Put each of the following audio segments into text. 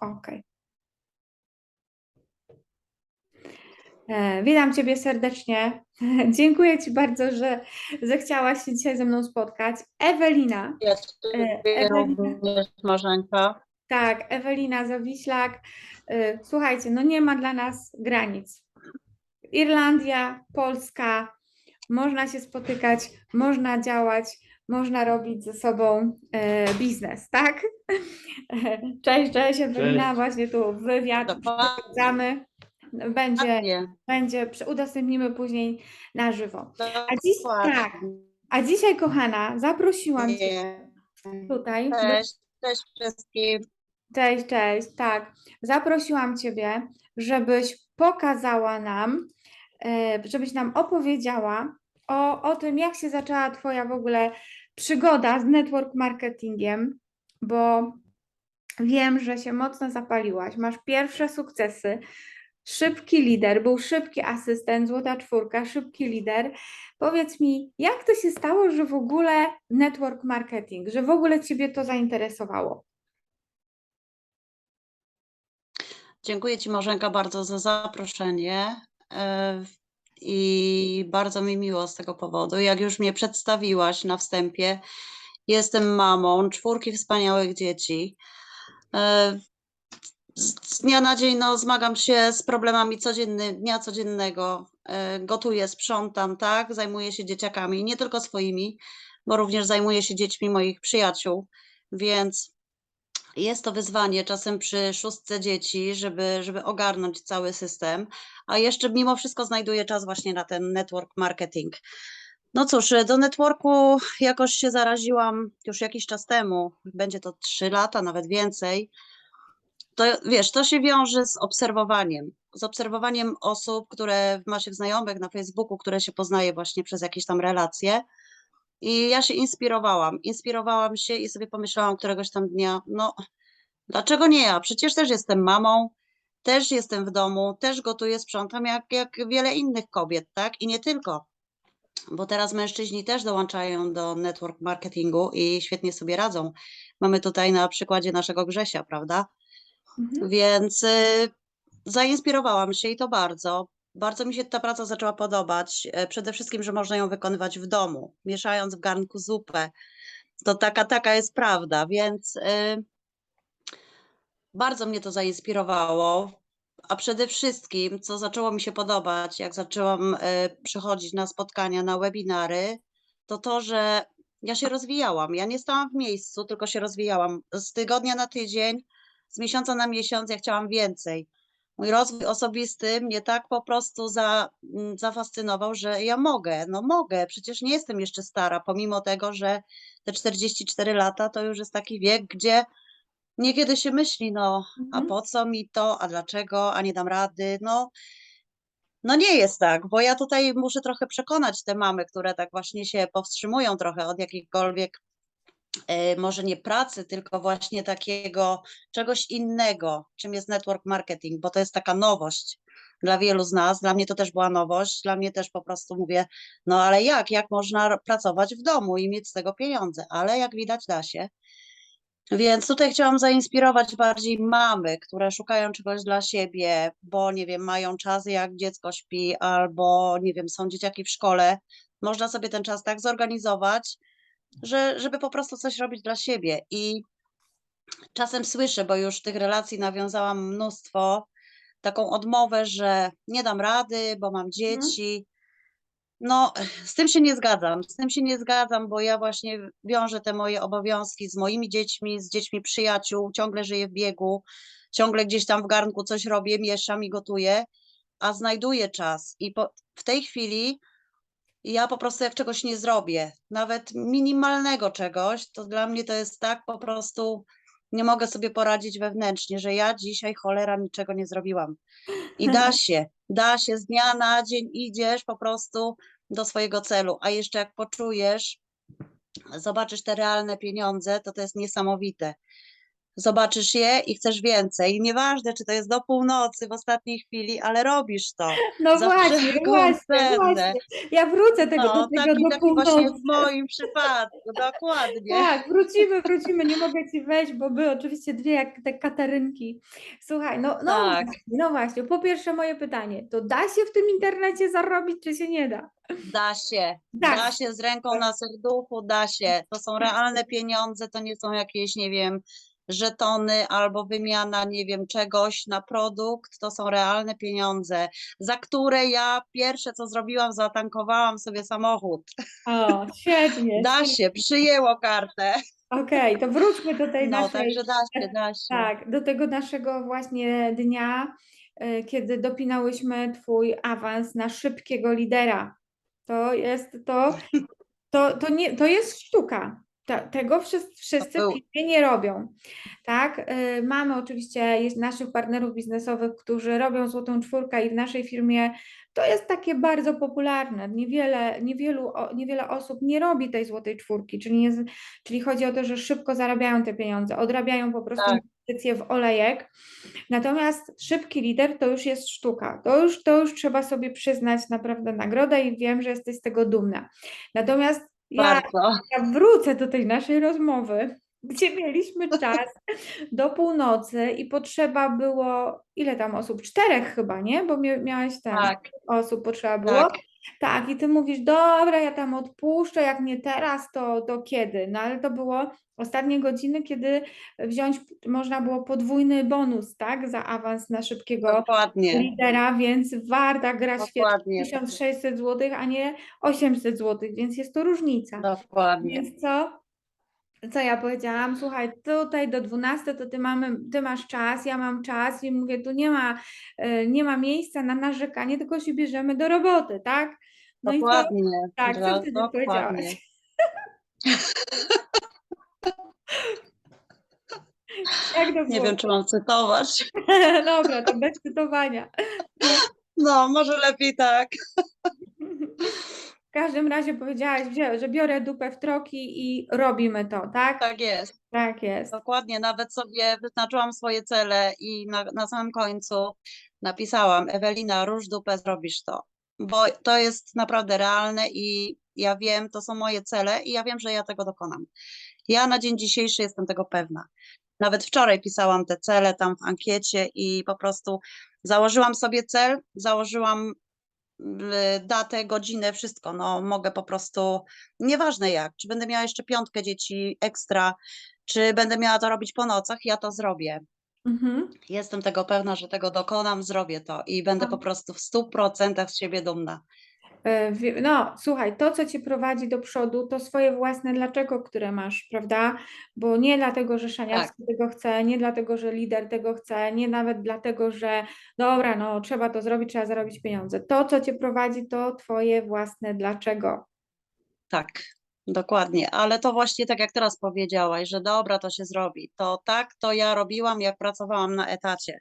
okej. E, Witam Ciebie serdecznie. Dziękuję Ci bardzo, że zechciałaś się dzisiaj ze mną spotkać. Ewelina, Ja E, również, Marzenka. tak, Ewelina Zawiślak. E, Słuchajcie, no nie ma dla nas granic. Irlandia, Polska, można się spotykać, można działać, można robić ze sobą e, biznes, tak? Cześć, cześć Ewelina, właśnie tu wywiad przeprowadzamy. Będzie, będzie, udostępnimy później na żywo. A dziś, tak, a dzisiaj, kochana, zaprosiłam Cię tutaj. do- Cześć, cześć wszystkim. Cześć, cześć, tak. Zaprosiłam Ciebie, żebyś pokazała nam, e, żebyś nam opowiedziała o, o tym, jak się zaczęła Twoja w ogóle przygoda z network marketingiem, bo wiem, że się mocno zapaliłaś, masz pierwsze sukcesy. Szybki lider, był szybki asystent, złota czwórka, szybki lider. Powiedz mi, jak to się stało, że w ogóle network marketing, że w ogóle Ciebie to zainteresowało? Dziękuję Ci Marzenka bardzo za zaproszenie e, i bardzo mi miło z tego powodu. Jak już mnie przedstawiłaś na wstępie, jestem mamą czwórki wspaniałych dzieci. E, Z dnia na dzień no, zmagam się z problemami codzienny, dnia codziennego. E, Gotuję, sprzątam, tak, zajmuję się dzieciakami, nie tylko swoimi, bo również zajmuję się dziećmi moich przyjaciół, więc jest to wyzwanie czasem przy szóstce dzieci, żeby, żeby ogarnąć cały system, a jeszcze mimo wszystko znajduję czas właśnie na ten network marketing. No cóż, do networku jakoś się zaraziłam już jakiś czas temu, będzie to 3 lata, nawet więcej. To wiesz, to się wiąże z obserwowaniem, z obserwowaniem osób, które ma się w znajomych na Facebooku, które się poznaje właśnie przez jakieś tam relacje. I ja się inspirowałam, inspirowałam się i sobie pomyślałam któregoś tam dnia, no dlaczego nie ja? Przecież też jestem mamą, też jestem w domu, też gotuję, sprzątam jak, jak wiele innych kobiet, tak? I nie tylko, bo teraz mężczyźni też dołączają do network marketingu i świetnie sobie radzą. Mamy tutaj na przykładzie naszego Grzesia, prawda? Mhm. Więc y, zainspirowałam się i to bardzo. Bardzo mi się ta praca zaczęła podobać. e, Przede wszystkim, że można ją wykonywać w domu, mieszając w garnku zupę. To taka, taka jest prawda, więc y, bardzo mnie to zainspirowało. A przede wszystkim, co zaczęło mi się podobać, jak zaczęłam e, przychodzić na spotkania, na webinary, to to, że ja się rozwijałam. Ja nie stałam w miejscu, tylko się rozwijałam. Z tygodnia na tydzień, z miesiąca na miesiąc, ja chciałam więcej. Mój rozwój osobisty mnie tak po prostu za, mm, zafascynował, że ja mogę, no mogę, przecież nie jestem jeszcze stara, pomimo tego, że te 44 lata to już jest taki wiek, gdzie niekiedy się myśli, no a Mhm. po co mi to, a dlaczego, a nie dam rady, no no nie jest tak, bo ja tutaj muszę trochę przekonać te mamy, które tak właśnie się powstrzymują trochę od jakiejkolwiek, e, może nie pracy, tylko właśnie takiego czegoś innego, czym jest network marketing, bo to jest taka nowość dla wielu z nas. Dla mnie to też była nowość, dla mnie też po prostu mówię, no ale jak, jak można pracować w domu i mieć z tego pieniądze, ale jak widać da się. Więc tutaj chciałam zainspirować bardziej mamy, które szukają czegoś dla siebie, bo nie wiem, mają czas jak dziecko śpi, albo nie wiem, są dzieciaki w szkole. Można sobie ten czas tak zorganizować, że, żeby po prostu coś robić dla siebie. I czasem słyszę, bo już tych relacji nawiązałam mnóstwo, taką odmowę, że nie dam rady, bo mam dzieci. No, z tym się nie zgadzam. Z tym się nie zgadzam, bo ja właśnie wiążę te moje obowiązki z moimi dziećmi, z dziećmi przyjaciół, ciągle żyję w biegu, ciągle gdzieś tam w garnku coś robię, mieszam i gotuję, a znajduję czas. I po, w tej chwili ja po prostu jak czegoś nie zrobię, nawet minimalnego czegoś, to dla mnie to jest tak po prostu, nie mogę sobie poradzić wewnętrznie, że ja dzisiaj cholera niczego nie zrobiłam. I da się, da się, z dnia na dzień idziesz po prostu do swojego celu, a jeszcze jak poczujesz, zobaczysz te realne pieniądze, to to jest niesamowite. Zobaczysz je i chcesz więcej. Nieważne, czy to jest do północy w ostatniej chwili, ale robisz to. No właśnie, właśnie, właśnie. Ja wrócę tego, No, do tego taki, do właśnie północy. jest w moim przypadku, dokładnie. Tak, wrócimy, wrócimy, nie mogę Ci wejść, bo by oczywiście dwie jak te Katarynki. Słuchaj, no, no, Tak. właśnie, no właśnie, po pierwsze moje pytanie, to da się w tym internecie zarobić, czy się nie da? Da się, Da da się z ręką na serduchu, da się. To są realne pieniądze, to nie są jakieś, nie wiem, żetony albo wymiana, nie wiem, czegoś na produkt. To są realne pieniądze, za które ja pierwsze co zrobiłam, zatankowałam sobie samochód. O, świetnie. Da się, przyjęło kartę. Okej, to wróćmy do tej No, naszej, także da się, da się. tak, do tego naszego właśnie dnia, y, kiedy dopinałyśmy Twój awans na szybkiego lidera. To jest to, to, to, nie, to jest sztuka. Ta, tego wszyscy, wszyscy firmie nie robią. Tak, y, mamy oczywiście naszych partnerów biznesowych, którzy robią złotą czwórkę i w naszej firmie to jest takie bardzo popularne. Niewiele, niewielu, niewiele osób nie robi tej złotej czwórki, czyli, nie, czyli chodzi o to, że szybko zarabiają te pieniądze, odrabiają po prostu Tak. inwestycje w olejek. Natomiast szybki lider to już jest sztuka. To już, to już trzeba sobie przyznać naprawdę nagrodę i wiem, że jesteś z tego dumna. Natomiast ja, Bardzo. ja wrócę do tej naszej rozmowy, gdzie mieliśmy czas do północy i potrzeba było, ile tam osób? Czterech chyba, nie? Bo mia- miałeś tam Tak, osób potrzeba było. tak. Tak, i ty mówisz, dobra, ja tam odpuszczę, jak nie teraz, to, to kiedy? No ale to było ostatnie godziny, kiedy wziąć można było podwójny bonus, tak, za awans na szybkiego Dokładnie, lidera, więc warta gra świetnie dokładnie, 1600 zł, a nie 800 zł, więc jest to różnica. dokładnie. Więc co? Co ja powiedziałam? Słuchaj, tutaj do 12 to ty, mamy, ty masz czas, ja mam czas i mówię, tu nie ma, e, nie ma miejsca na narzekanie, tylko się bierzemy do roboty, tak? No i co? Dokładnie. Tak, co wtedy dokładnie. powiedziałaś? To Nie wiem, czy mam cytować. Dobra, to bez cytowania. No, może lepiej tak. W każdym razie powiedziałaś, że, że biorę dupę w troki i robimy to, tak? Tak jest. Tak jest. Dokładnie. Nawet sobie wyznaczyłam swoje cele i na, na samym końcu napisałam: Ewelina, róż dupę, zrobisz to. Bo to jest naprawdę realne i ja wiem, to są moje cele i ja wiem, że ja tego dokonam. Ja na dzień dzisiejszy jestem tego pewna. Nawet wczoraj pisałam te cele tam w ankiecie i po prostu założyłam sobie cel, założyłam datę, godzinę, wszystko. No, mogę po prostu, nieważne jak, czy będę miała jeszcze piątkę dzieci ekstra, czy będę miała to robić po nocach, ja to zrobię. Mhm. Jestem tego pewna, że tego dokonam, zrobię to i będę po prostu w 100% z siebie dumna. E, No, słuchaj, to, co cię prowadzi do przodu, to swoje własne dlaczego, które masz, prawda? Bo nie dlatego, że Szaniawski tego chce, nie dlatego, że lider tego chce, nie nawet dlatego, że dobra, no trzeba to zrobić, trzeba zarobić pieniądze. To, co cię prowadzi, to twoje własne dlaczego. Tak, dokładnie. Ale to właśnie tak jak teraz powiedziałaś, że dobra, to się zrobi. To tak, to ja robiłam, jak pracowałam na etacie.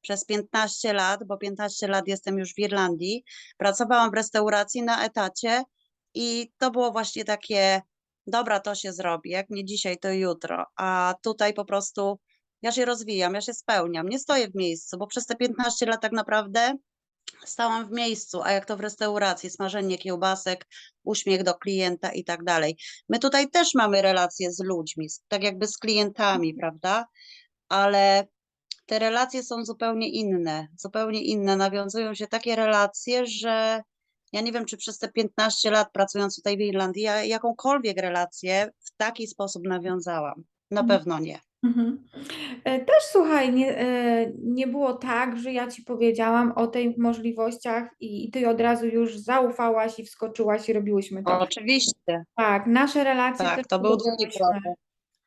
Przez 15 lat, bo 15 lat jestem już w Irlandii, pracowałam w restauracji na etacie i to było właśnie takie, dobra, to się zrobi. Jak nie dzisiaj, to jutro. A tutaj po prostu ja się rozwijam, ja się spełniam, nie stoję w miejscu, bo przez te 15 lat tak naprawdę stałam w miejscu, a jak to w restauracji, smażenie kiełbasek, uśmiech do klienta i tak dalej. My tutaj też mamy relacje z ludźmi, tak jakby z klientami, prawda? Ale te relacje są zupełnie inne, zupełnie inne. Nawiązują się takie relacje, że ja nie wiem, czy przez te 15 lat pracując tutaj w Irlandii, ja jakąkolwiek relację w taki sposób nawiązałam. Na Mhm. pewno nie. Mhm. E, Też słuchaj, nie, e, nie było tak, że ja ci powiedziałam o tych możliwościach i, i ty od razu już zaufałaś i wskoczyłaś i robiłyśmy to. Oczywiście, Tak, nasze relacje tak, to był długi budowałyśmy.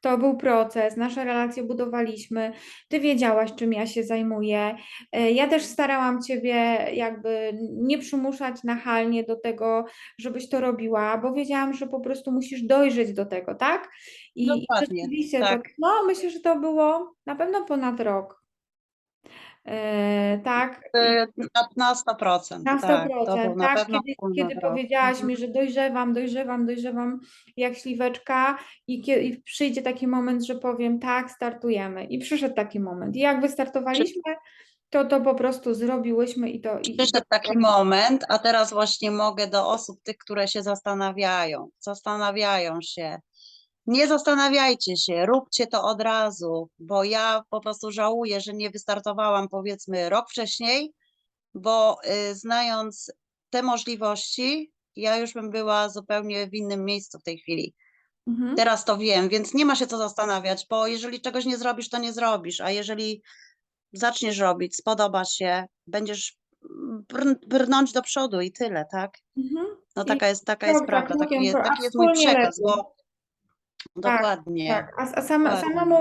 To był proces, nasze relacje budowaliśmy. Ty wiedziałaś, czym ja się zajmuję. E, Ja też starałam Ciebie jakby nie przymuszać nachalnie do tego, żebyś to robiła, bo wiedziałam, że po prostu musisz dojrzeć do tego, tak? I, Dokładnie, rzeczywiście to, tak. no myślę, że to było na pewno ponad rok. E, tak, Na, na 100%. na 100%, tak, na tak? pewno Kiedy, kiedy powiedziałaś Mhm. mi, że dojrzewam, dojrzewam, dojrzewam jak śliweczka i, i przyjdzie taki moment, że powiem tak, startujemy. I przyszedł taki moment. I jak wystartowaliśmy, to to po prostu zrobiłyśmy i to... I, i to Przyszedł taki moment, a teraz właśnie mogę do osób, tych, które się zastanawiają, zastanawiają się. Nie zastanawiajcie się, róbcie to od razu, bo ja po prostu żałuję, że nie wystartowałam powiedzmy rok wcześniej, bo y, znając te możliwości, ja już bym była zupełnie w innym miejscu w tej chwili. Mhm. Teraz to wiem, więc nie ma się co zastanawiać, bo jeżeli czegoś nie zrobisz, to nie zrobisz, a jeżeli zaczniesz robić, spodoba się, będziesz brn- brnąć do przodu i tyle, tak? Mhm. No I taka jest, taka jest prawda, taki krokiem, jest, taki jest mój przekaz, bo Tak, dokładnie, Tak, a, a dokładnie. samemu,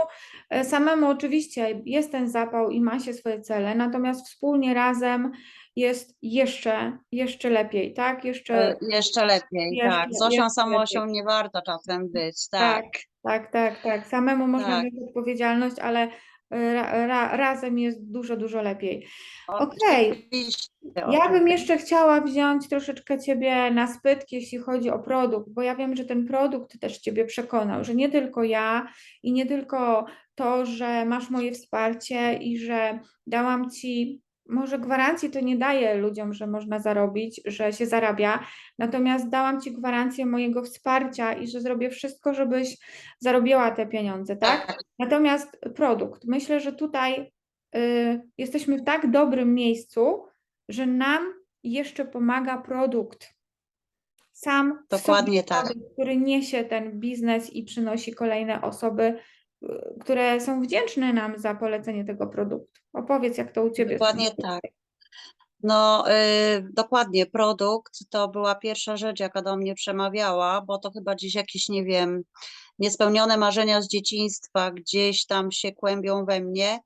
e, samemu oczywiście jest ten zapał i ma się swoje cele, natomiast wspólnie razem jest jeszcze, jeszcze lepiej, tak? Jeszcze, Y, Jeszcze lepiej, jeszcze, tak. Z Osią jeszcze samosią lepiej. nie warto czasem być, tak. Tak, tak, tak, tak. Samemu można Tak. wziąć odpowiedzialność, ale e, ra, ra, razem jest dużo, dużo lepiej. Okej. Oczywiście, Ja bym jeszcze chciała wziąć troszeczkę Ciebie na spytki, jeśli chodzi o produkt, bo ja wiem, że ten produkt też Ciebie przekonał, że nie tylko ja i nie tylko to, że masz moje wsparcie i że dałam Ci, może gwarancji to nie daję ludziom, że można zarobić, że się zarabia, natomiast dałam Ci gwarancję mojego wsparcia i że zrobię wszystko, żebyś zarobiła te pieniądze, tak? Natomiast produkt, myślę, że tutaj y, jesteśmy w tak dobrym miejscu, że nam jeszcze pomaga produkt. Sam Dokładnie sobie tak. który niesie ten biznes i przynosi kolejne osoby, które są wdzięczne nam za polecenie tego produktu. Opowiedz, jak to u Ciebie Dokładnie tak. No, y, dokładnie, produkt to była pierwsza rzecz, jaka do mnie przemawiała, bo to chyba gdzieś jakieś, nie wiem, niespełnione marzenia z dzieciństwa gdzieś tam się kłębią we mnie,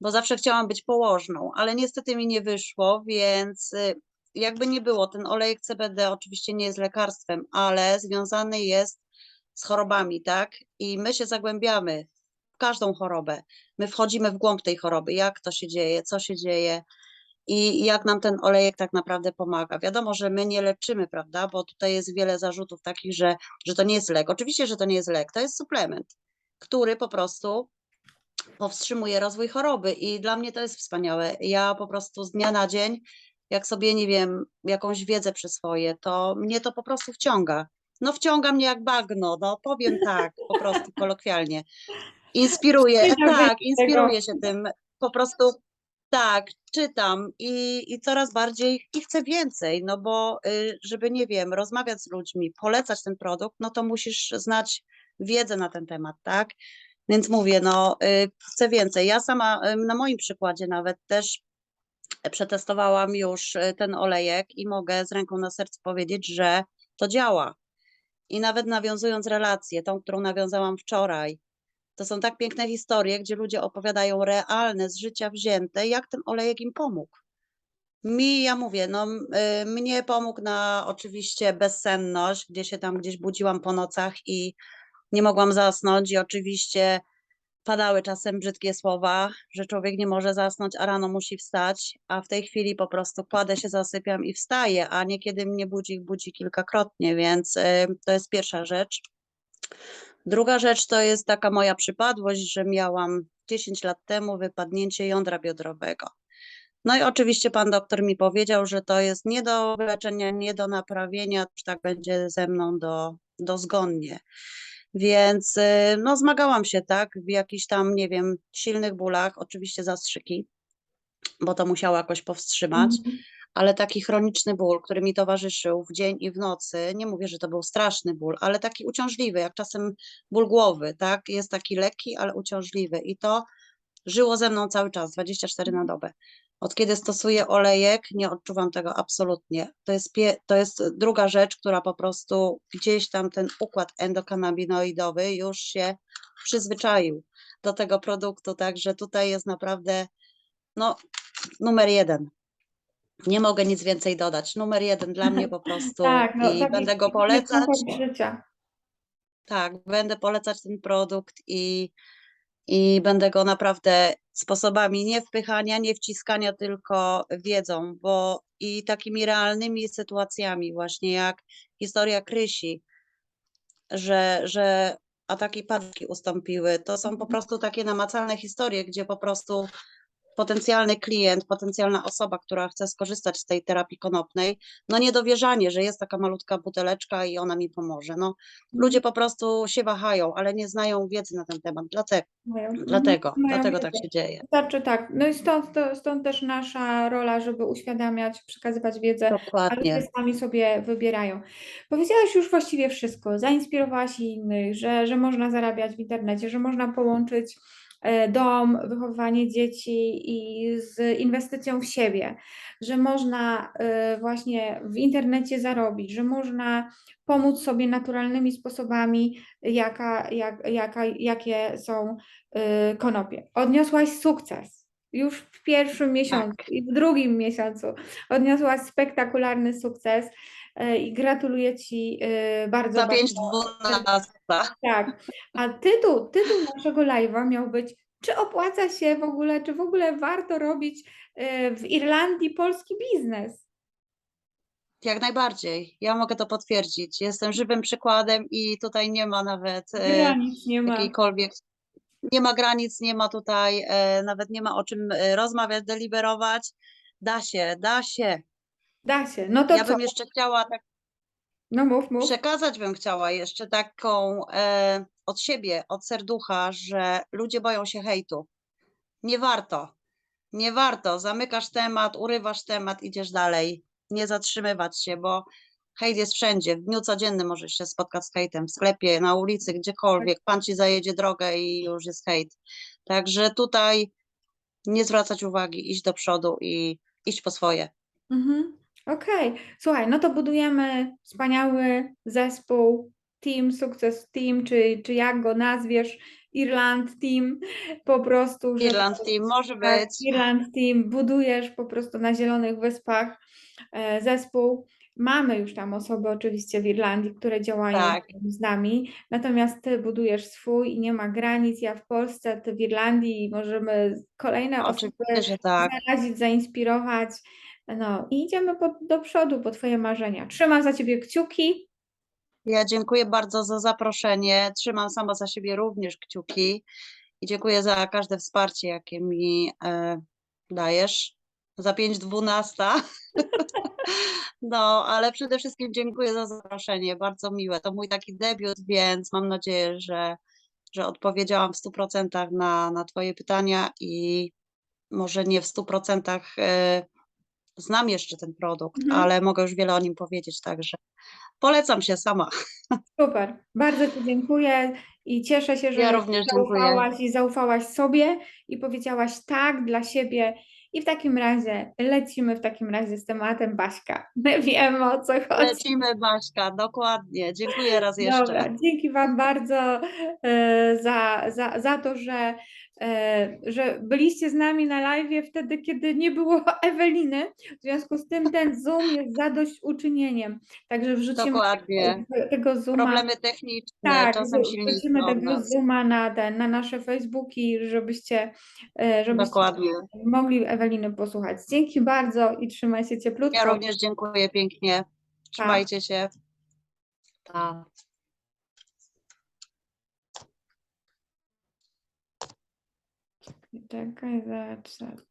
bo zawsze chciałam być położną, ale niestety mi nie wyszło, więc y, jakby nie było, ten olejek CBD oczywiście nie jest lekarstwem, ale związany jest z chorobami, tak? I my się zagłębiamy w każdą chorobę. My wchodzimy w głąb tej choroby, jak to się dzieje, co się dzieje i jak nam ten olejek tak naprawdę pomaga. Wiadomo, że my nie leczymy, prawda? Bo tutaj jest wiele zarzutów takich, że, że to nie jest lek. Oczywiście, że to nie jest lek, to jest suplement, który po prostu powstrzymuje rozwój choroby i dla mnie to jest wspaniałe. Ja po prostu z dnia na dzień, jak sobie, nie wiem, jakąś wiedzę przyswoję, to mnie to po prostu wciąga. No wciąga mnie jak bagno, no powiem tak, po prostu kolokwialnie. Inspiruje, tak, inspiruję się tym, po prostu tak, czytam i, i coraz bardziej i chcę więcej, no bo y, żeby, nie wiem, rozmawiać z ludźmi, polecać ten produkt, no to musisz znać wiedzę na ten temat, tak? Więc mówię, no y, chcę więcej. Ja sama y, na moim przykładzie nawet też przetestowałam już ten olejek i mogę z ręką na sercu powiedzieć, że to działa. I nawet nawiązując relację, tą, którą nawiązałam wczoraj, to są tak piękne historie, gdzie ludzie opowiadają realne, z życia wzięte, jak ten olejek im pomógł. Mi, ja mówię, no y, mnie pomógł na oczywiście bezsenność, gdzie się tam gdzieś budziłam po nocach i nie mogłam zasnąć i oczywiście padały czasem brzydkie słowa, że człowiek nie może zasnąć, a rano musi wstać, a w tej chwili po prostu kładę się, zasypiam i wstaję, a niekiedy mnie budzik budzi kilkakrotnie, więc y, to jest pierwsza rzecz. Druga rzecz to jest taka moja przypadłość, że miałam 10 lat temu wypadnięcie jądra biodrowego. No i oczywiście pan doktor mi powiedział, że to jest nie do wyleczenia, nie do naprawienia, tak będzie ze mną do, dozgonnie. Więc y, no zmagałam się tak w jakichś tam, nie wiem, silnych bólach, oczywiście zastrzyki, bo to musiało jakoś powstrzymać Mhm. ale taki chroniczny ból, który mi towarzyszył w dzień i w nocy, nie mówię, że to był straszny ból, ale taki uciążliwy, jak czasem ból głowy, tak? Jest taki lekki, ale uciążliwy i to żyło ze mną cały czas, 24 na dobę. Od kiedy stosuję olejek, nie odczuwam tego absolutnie. To jest, pie, to jest druga rzecz, która po prostu gdzieś tam ten układ endokanabinoidowy już się przyzwyczaił do tego produktu, także tutaj jest naprawdę no, numer jeden. Nie mogę nic więcej dodać. Numer jeden dla mnie po prostu Tak, no, i taki- będę go polecać. życia. Tak, będę polecać ten produkt i, i będę go naprawdę sposobami nie wpychania, nie wciskania, tylko wiedzą, bo i takimi realnymi sytuacjami, właśnie jak historia Krysi, że, że ataki padki ustąpiły. To są po prostu takie namacalne historie, gdzie po prostu potencjalny klient, potencjalna osoba, która chce skorzystać z tej terapii konopnej, no niedowierzanie, że jest taka malutka buteleczka i ona mi pomoże. No, ludzie po prostu się wahają, ale nie znają wiedzy na ten temat. Dlatego, Mają- mhm, dlatego, mają dlatego tak się dzieje. Wystarczy tak. No i stąd, to, stąd też nasza rola, żeby uświadamiać, przekazywać wiedzę, a ludzie Dokładnie. sami sobie wybierają. Powiedziałaś już właściwie wszystko, zainspirowałaś innych, że, że można zarabiać w internecie, że można połączyć dom, wychowywanie dzieci i z inwestycją w siebie, że można e, właśnie w internecie zarobić, że można pomóc sobie naturalnymi sposobami, jaka, jak, jaka, jakie są y, konopie. Odniosłaś sukces. Już w pierwszym miesiącu i w drugim miesiącu odniosłaś spektakularny sukces i gratuluję Ci y, bardzo, Za bardzo. 5.12. Tak. A tytuł, tytuł naszego live'a miał być czy opłaca się w ogóle, czy w ogóle warto robić y, w Irlandii polski biznes? Jak najbardziej. Ja mogę to potwierdzić. Jestem żywym przykładem i tutaj nie ma nawet e, Granic nie ma. jakiejkolwiek, nie ma granic, nie ma tutaj, e, nawet nie ma o czym e, rozmawiać, deliberować. Da się, da się. Da się. No to Ja co? bym jeszcze chciała tak No mów, mów. przekazać bym chciała jeszcze taką e, od siebie, od serducha, że ludzie boją się hejtu. Nie warto. Nie warto. Zamykasz temat, urywasz temat, idziesz dalej. Nie zatrzymywać się, bo hejt jest wszędzie. W dniu codziennym możesz się spotkać z hejtem, w sklepie, na ulicy, gdziekolwiek. Pan ci zajedzie drogę i już jest hejt. Także tutaj nie zwracać uwagi, iść do przodu i iść po swoje. Mhm. Okej, słuchaj, no to budujemy wspaniały zespół, team, sukces team, czy, czy jak go nazwiesz, Irland Team, po prostu, Irland Team może tak, być. Irland Team, budujesz po prostu na Zielonych Wyspach e, zespół. Mamy już tam osoby oczywiście w Irlandii, które działają Tak. z nami, natomiast ty budujesz swój i nie ma granic. Ja w Polsce, ty w Irlandii możemy kolejne osoby Oczywiście, że tak. zarazić, zainspirować. No i idziemy po, do przodu po Twoje marzenia. Trzymam za Ciebie kciuki. Ja dziękuję bardzo za zaproszenie. Trzymam sama za siebie również kciuki i dziękuję za każde wsparcie, jakie mi e, dajesz. Za 5.12. No, ale przede wszystkim dziękuję za zaproszenie. Bardzo miłe. To mój taki debiut, więc mam nadzieję, że, że odpowiedziałam w 100% na, na Twoje pytania i może nie w 100% e, znam jeszcze ten produkt, Mhm. ale mogę już wiele o nim powiedzieć, także polecam się sama. Super. Bardzo Ci dziękuję i cieszę się, że Ja również dziękuję. zaufałaś i zaufałaś sobie i powiedziałaś tak dla siebie. I w takim razie lecimy w takim razie z tematem Baśka. Wiemy o co chodzi. Lecimy, Baśka, dokładnie. Dziękuję raz jeszcze. Dobra, dzięki Wam bardzo e, za, za, za to, że, że byliście z nami na live wtedy, kiedy nie było Eweliny. W związku z tym ten Zoom jest zadośćuczynieniem. Także wrzucimy Dokładnie. te- tego Zooma. Problemy techniczne, Tak, czasem silniki wrzucimy tego. Zooma na, ten, na nasze Facebooki, żebyście, e, żebyście Dokładnie. mogli Eweliny posłuchać. Dzięki bardzo i trzymaj się cieplutko. Ja również dziękuję pięknie. Trzymajcie się. Tak. Danke sehr, That.